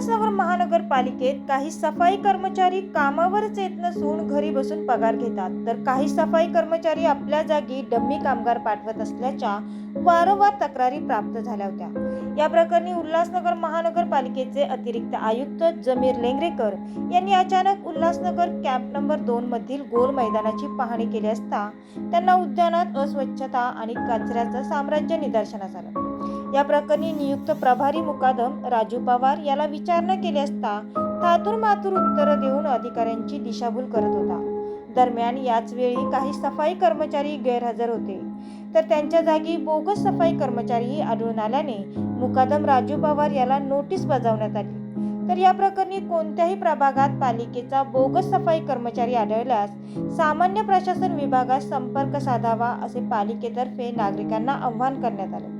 उल्हासनगर महानगरपालिकेत काही सफाई कर्मचारी कामावरच येत नसून घरी बसून पगार घेतात. तर काही सफाई कर्मचारी आपल्या जागी डम्मी कामगार पाठवत असल्याच्या वारंवार तक्रारी प्राप्त झाल्या होत्या. या प्रकरणी उल्हासनगर महानगरपालिकेचे अतिरिक्त आयुक्त जमीर लेंगरेकर यांनी अचानक उल्हासनगर कॅम्प नंबर दोन मधील गोल मैदानाची पाहणी केली असता त्यांना उद्यानात अस्वच्छता आणि कचऱ्याचं साम्राज्य निदर्शनास आलं. या प्रकरणी नियुक्त प्रभारी मुकादम राजू पवार याला विचारणा केली असता थातूर मातूर उत्तरं देऊन अधिकाऱ्यांची दिशाभूल करत होता. दरम्यान याच वेळी काही सफाई कर्मचारी गैरहजर होते. तर त्यांच्या जागी बोगस सफाई कर्मचारीही आढळून आल्याने मुकादम राजू पवार याला नोटीस बजावण्यात आली. तर या प्रकरणी कोणत्याही प्रभागात पालिकेचा बोगस सफाई कर्मचारी आढळल्यास सामान्य प्रशासन विभागास संपर्क साधावा असे पालिकेतर्फे नागरिकांना आव्हान करण्यात आले.